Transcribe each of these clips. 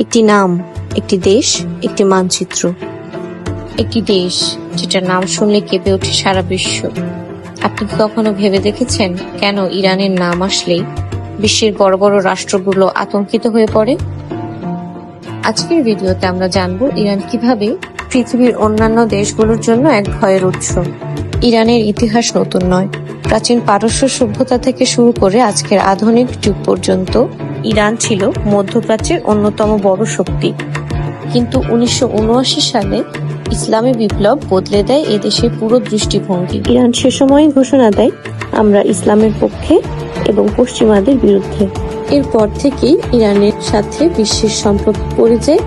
একটি নাম, একটি দেশ, একটি মানচিত্র। একটি দেশ, যেটার নাম শুনলে কেঁপে ওঠে সারা বিশ্ব। আপনি কি কখনো ভেবে দেখেছেন কেন ইরানের নাম আসলেই বিশ্বের বড় বড় রাষ্ট্রগুলো আতঙ্কিত হয়ে পড়ে? আজকের ভিডিওতে আমরা জানব ইরান কীভাবে পৃথিবীর অন্যান্য দেশগুলোর জন্য এক ভয়ের উৎস। ইরানের ইতিহাস নতুন নয়। প্রাচীন পারস্য সভ্যতা থেকে শুরু করে আজকের আধুনিক যুগ পর্যন্ত ইরান ছিল মধ্যপ্রাচ্যের অন্যতম বড় শক্তি। কিন্তু উনিশশো উনআশি সালে ইসলামী বিপ্লব বদলে দেয় এ দেশের পুরো দৃষ্টিভঙ্গি। ইরান সে সময় ঘোষণা দেয়, আমরা ইসলামের পক্ষে এবং পশ্চিমাদের বিরুদ্ধে। এরপর থেকেই ইরানের সাথে বিশ্বের সম্পর্ক পড়ে যায়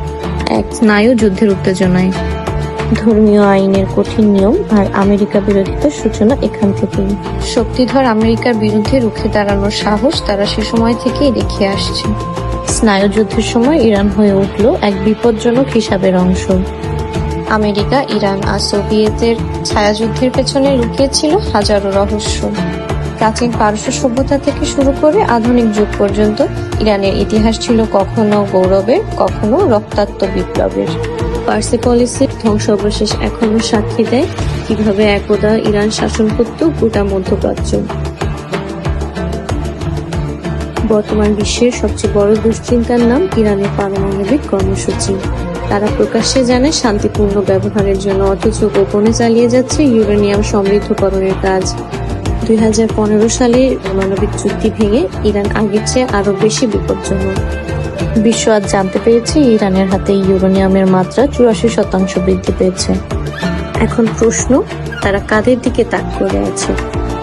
এক স্নায়ু যুদ্ধের উত্তেজনায়। ধর্মীয় আইনের কঠিন নিয়ম আর আমেরিকা বিরোধিতার সূচনা এখান থেকেই। শক্তিধর আমেরিকার বিরুদ্ধে রুখে দাঁড়ানোর সাহস তারা সে সময় থেকেই দেখিয়ে আসছে। স্নায়ুযুদ্ধের সময় ইরান হয়ে উঠল এক বিপজ্জনক হিসাবের অংশ। আমেরিকা ইরান আর সোভিয়েতের ছায়াযুদ্ধের পেছনে লুকিয়েছিল হাজারো রহস্য। প্রাচীন পারস্য সভ্যতা থেকে শুরু করে আধুনিক যুগ পর্যন্ত ইরানের ইতিহাস ছিল কখনো গৌরবের কখনো রক্তাক্ত বিপ্লবের। পার্সিপলিসির ধ্বংসাবশেষ এখনও সাক্ষী দেয় কীভাবে একদা ইরান শাসন করত গোটা মধ্যপ্রাচ্য। বর্তমান বিশ্বের সবচেয়ে বড় দুশ্চিন্তার নাম ইরানের পারমাণবিক কর্মসূচি। তারা প্রকাশ্যে জানে শান্তিপূর্ণ ব্যবহারের জন্য অথচ গোপনে চালিয়ে যাচ্ছে ইউরেনিয়াম সমৃদ্ধকরণের কাজ। দুই হাজার পনেরো সালে পারমাণবিক চুক্তি ভেঙে ইরান আগের চেয়ে আরও বেশি বিপজ্জনক। বিশ্ব আজ জানতে পেরেছে ইরানের হাতে ইউরেনিয়ামের মাত্রা চুরাশি শতাংশ বৃদ্ধি পেয়েছে। এখন প্রশ্ন, তারা কাদের দিকে তাক করে আছে?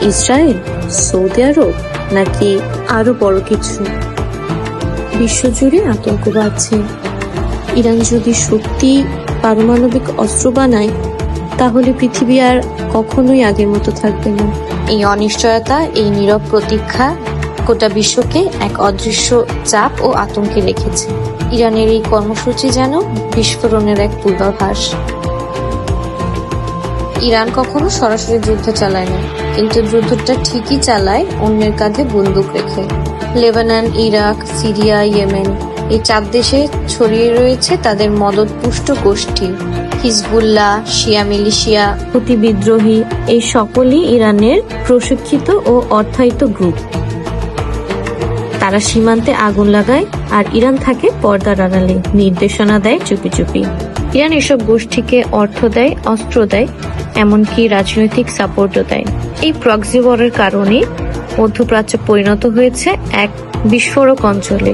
ইসরায়েল, সৌদি আরব, নাকি আরও বড় কিছু? বিশ্বজুড়ে আতঙ্ক বাড়ছে। ইরান যদি সত্যি পারমাণবিক অস্ত্র বানায়, তাহলে পৃথিবী আর কখনোই আগের মতো থাকবে না। এই অনিশ্চয়তা, এই নীরব প্রতীক্ষা গোটা বিশ্বকে এক অদৃশ্য চাপ ও আতঙ্কে রেখেছে। ইরানের এই কর্মসূচি যেন বিস্ফোরণের এক পূর্বাভাস। ইরান কখনো সরাসরি যুদ্ধ চালায় না, কিন্তু যুদ্ধটা ঠিকই চালায় অন্যের কাঁধে বন্দুক রেখে। লেবানন, ইরাক, সিরিয়া, ইয়েমেন, এই চার দেশে ছড়িয়ে রয়েছে তাদের মদতপুষ্ট গোষ্ঠী। হিজবুল্লাহ, শিয়া মিলিশিয়া হুতি বিদ্রোহী, এই সকলই ইরানের প্রশিক্ষিত ও অর্থায়িত গ্রুপ। তারা সীমান্তে আগুন লাগায় আর ইরান থাকে পর্দার আড়ালে। নির্দেশনা দেয় চুপি চুপি। ইরান এসব গোষ্ঠীকে অর্থ দেয়, অস্ত্র দেয়, এমনকি রাজনৈতিক সাপোর্টও দেয়। এই প্রক্সি ওয়ারের কারণে মধ্যপ্রাচ্য পরিণত হয়েছে এক বিস্ফোরক অঞ্চলে,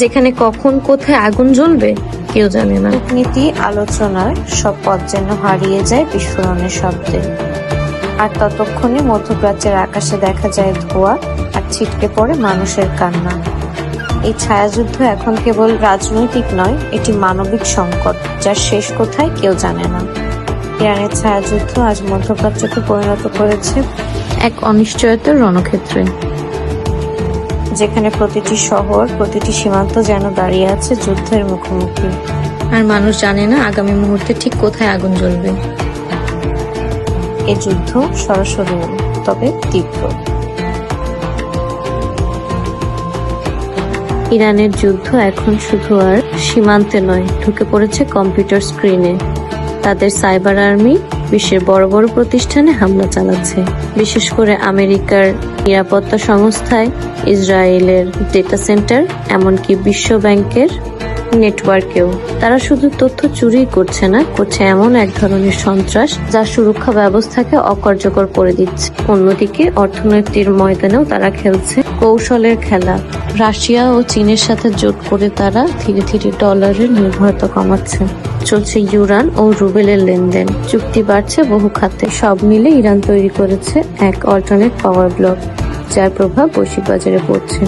যেখানে কখন কোথায় আগুন জ্বলবে কেউ জানে না। কূটনীতি আলোচনার সব পথ যেন হারিয়ে যায় বিস্ফোরণের শব্দে। আর ততক্ষণে মধ্যপ্রাচ্যের আকাশে দেখা যায় ধোঁয়া আর ছিটকে পড়ে মানুষের কান্না। এই ছায়াযুদ্ধ এখন কেবল রাজনৈতিক নয়, এটি মানবিক সংকট, যার শেষ কোথায় কেউ জানে না। ইরানের ছায়াযুদ্ধ আজ মধ্যপ্রাচ্যকে পরিণত করেছে এক অনিশ্চয়তার রণক্ষেত্রে। যেখানে প্রতিটি শহর, প্রতিটি সীমান্ত যেন দাঁড়িয়ে আছে যুদ্ধের মুখোমুখি। আর মানুষ জানে না আগামী মুহূর্তে ঠিক কোথায় আগুন জ্বলবে। এ যুদ্ধ সরাসরি তবে তীব্র। ইরানের যুদ্ধ এখন শুধু আর সীমান্তে নয়, ঢুকে পড়েছে কম্পিউটার স্ক্রিনে। তাদের সাইবার আর্মি বিশ্বের বড় বড় প্রতিষ্ঠানে হামলা চালাচ্ছে। বিশেষ করে আমেরিকার নিরাপত্তা সংস্থায় ইসরায়েলের ডেটা সেন্টার এমনকি বিশ্ব ব্যাংকের নেটওয়ার্কেও। তারা শুধু তথ্য চুরি করছে না, করছে এমন এক ধরনের সন্ত্রাস যা সুরক্ষা ব্যবস্থাকে অকার্যকর করে দিচ্ছে। অন্যদিকে অর্থনৈতিক ময়দানেও তারা খেলছে কৌশলের খেলা। রাশিয়া ও চীনের সাথে জোট করে তারা ধীরে ধীরে ডলারের নির্ভরতা কমাচ্ছে। চলছে ইউরান ও রুবেলের লেনদেন। চুক্তি বাড়ছে বহু খাতে। সব মিলে ইরান তৈরি করেছে এক অল্টারনেট পাওয়ার ব্লক যার প্রভাব বৈশ্বিক বাজারে পড়ছে।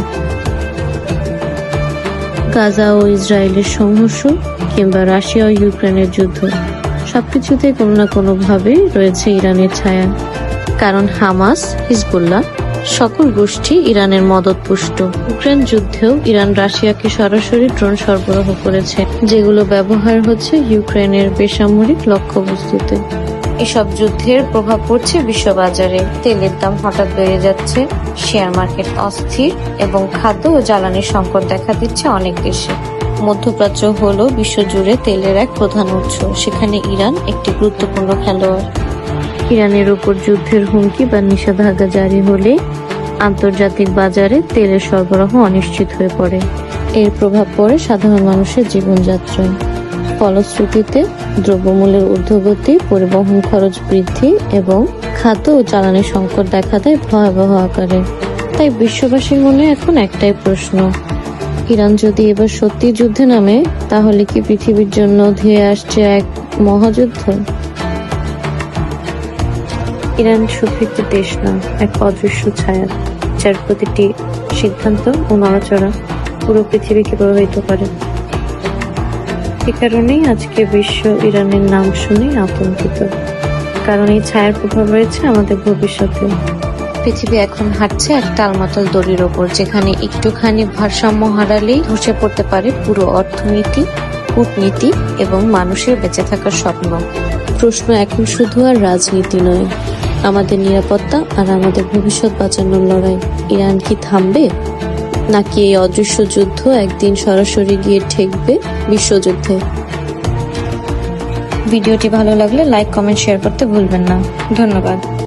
গাজা ও ইসরায়েলের সংঘর্ষ কিংবা রাশিয়া ও ইউক্রেনের যুদ্ধ, সবকিছুতে কোনো না কোনোভাবে রয়েছে ইরানের ছায়া। কারণ হামাস, হিজবুল্লাহ, সকল গোষ্ঠী ইরানের মদত পুষ্ট ইউক্রেন যুদ্ধেও ইরান রাশিয়াকে সরাসরি ড্রোন সরবরাহ করেছে, যেগুলো ব্যবহার হচ্ছে ইউক্রেনের বেসামরিক লক্ষ্যবস্তুতে। এসব যুদ্ধের প্রভাব পড়ছে বিশ্ববাজারে। তেলের দাম হঠাৎ বেড়ে যাচ্ছে। শেয়ার মার্কেট অস্থির এবং খাদ্য ও জ্বালানি সংকট দেখা দিচ্ছে অনেক দেশে। মধ্যপ্রাচ্য হল বিশ্বজুড়ে তেলের এক প্রধান উৎস। সেখানে ইরান একটি গুরুত্বপূর্ণ খেলোয়াড়। ইরানের উপর যুদ্ধের হুমকি বা নিষেধাজ্ঞা জারি হলে আন্তর্জাতিক বাজারে তেলের সরবরাহ অনিশ্চিত হয়ে পড়ে। এর প্রভাব পড়ে সাধারণ মানুষের জীবনযাত্রায়। ফলশ্রুতিতে দ্রব্যমূল্যের ঊর্ধ্বগতি, পরিবহন খরচ বৃদ্ধি এবং খাদ্য ও জ্বালানি সংকট দেখা দেয় ভয়াবহ আকারে। তাই বিশ্ববাসীর মনে এখন একটাই প্রশ্ন, ইরান যদি এবার সত্যি যুদ্ধে নামে, তাহলে কি পৃথিবীর জন্য ধেয়ে আসছে এক মহাযুদ্ধ? ইরান শুধু একটি দেশ না, এক অদৃশ্য ছায়া, যার প্রতিটি সিদ্ধান্ত ও নড়াচড়া পুরো পৃথিবীকে প্রভাবিত করে। এ কারণেই আজকে বিশ্ব ইরানের নাম শুনে আতঙ্কিত। কারণ এই ছায়ার প্রভাব রয়েছে আমাদের ভবিষ্যতে। পৃথিবী এখন হাঁটছে এক টালমাটাল দড়ির ওপর, যেখানে একটুখানি ভারসাম্য হারালেই ধসে পড়তে পারে পুরো অর্থনীতি, কূটনীতি এবং মানুষের বেঁচে থাকার স্বপ্ন। প্রশ্ন এখন শুধু আর রাজনীতি নয়, আমাদের নিরাপত্তা আর আমাদের ভবিষ্যৎ বাঁচানোর লড়াই। ইরান কি থামবে? নাকি এই অদৃশ্য যুদ্ধ একদিন সরাসরি গিয়ে ঠেকবে বিশ্বযুদ্ধে? ভিডিওটি ভালো লাগলে লাইক, কমেন্ট, শেয়ার করতে ভুলবেন না। ধন্যবাদ।